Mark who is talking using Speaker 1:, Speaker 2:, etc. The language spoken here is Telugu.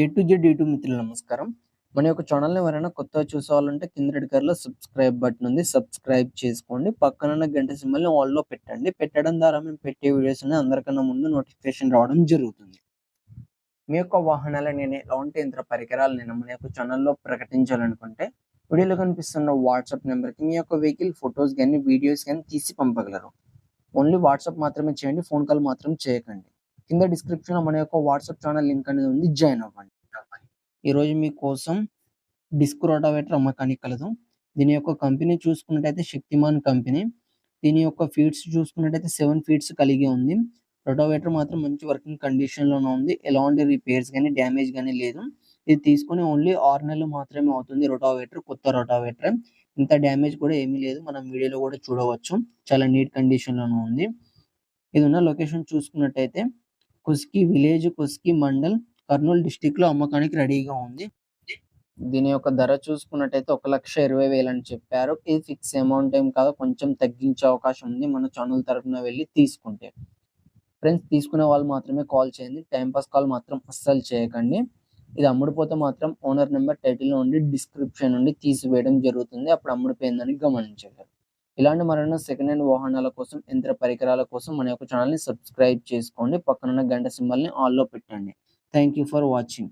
Speaker 1: ఏ టు జెడ్ యూట్యూబ్ మిత్రులు నమస్కారం. మన యొక్క ఛానల్ని ఎవరైనా కొత్తగా చూసేవాళ్ళంటే కింద రెడ్ కలర్లో సబ్స్క్రైబ్ బటన్ ఉంది. సబ్స్క్రైబ్ చేసుకోండి. పక్కన గంట సింబల్ని ఆల్లో పెట్టండి. పెట్టడం ద్వారా మేము పెట్టే వీడియోస్ అందరికన్నా ముందు నోటిఫికేషన్ రావడం జరుగుతుంది. మీ యొక్క వాహనాల నేను ఎలాంటి యంత్ర పరికరాలు నేను మన యొక్క ఛానల్లో ప్రకటించాలనుకుంటే వీడియోలో కనిపిస్తున్న వాట్సాప్ నెంబర్కి మీ యొక్క వెహికల్ ఫొటోస్ కానీ వీడియోస్ కానీ తీసి పంపగలరు. ఓన్లీ వాట్సాప్ మాత్రమే చేయండి. ఫోన్ కాల్ మాత్రం చేయకండి. కింద డిస్క్రిప్షన్ మన యొక్క వాట్సాప్ ఛానల్ లింక్ అనేది ఉంది. జాయిన్ అవ్వండి. ఈరోజు మీకోసం డిస్క్ రోటావేటర్ అమ్మకానికి కలదు. దీని యొక్క కంపెనీ చూసుకున్నట్టయితే శక్తిమాన్ కంపెనీ. దీని యొక్క ఫీట్స్ చూసుకున్నట్టయితే సెవెన్ ఫీట్స్ కలిగి ఉంది. రోటోవేటర్ మాత్రం మంచి వర్కింగ్ కండిషన్లోనే ఉంది. ఎలాంటి రిపేర్స్ కానీ డ్యామేజ్ కానీ లేదు. ఇది తీసుకుని ఓన్లీ ఆరు నెలలు మాత్రమే అవుతుంది రోటావేటర్ కొత్త రోటావేటర్. ఇంత డ్యామేజ్ కూడా ఏమీ లేదు. మనం వీడియోలో కూడా చూడవచ్చు. చాలా నీట్ కండిషన్లోనే ఉంది. ఇది ఉన్న లొకేషన్ చూసుకున్నట్టయితే కుస్కి విలేజ్ కుస్కి మండల్ కర్నూలు డిస్టిక్లో అమ్మకానికి రెడీగా ఉంది. దీని యొక్క ధర చూసుకున్నట్టయితే ఒక లక్ష ఇరవై వేలు అని చెప్పారు. ఇది ఫిక్స్ అమౌంట్ ఏం కాదు కొంచెం తగ్గించే అవకాశం ఉంది మన ఛానల్ తరఫున వెళ్ళి తీసుకుంటే. ఫ్రెండ్స్ తీసుకునే వాళ్ళు మాత్రమే కాల్ చేయండి. టైం పాస్ కాల్ మాత్రం అస్సలు చేయకండి. ఇది అమ్ముడిపోతే మాత్రం ఓనర్ నెంబర్ టైటిల్ నుండి డిస్క్రిప్షన్ నుండి తీసివేయడం జరుగుతుంది. అప్పుడు అమ్ముడిపోయిందని గమనించగలరు ఇలాంటి మరెన్నో సెకండ్ హ్యాండ్ వాహనాల కోసం యంత్ర పరికరాల కోసం మన యొక్క ఛానల్ని సబ్స్క్రైబ్ చేసుకోండి. పక్కనున్న గంట సింబల్ని ఆల్లో పెట్టండి. Thank you for watching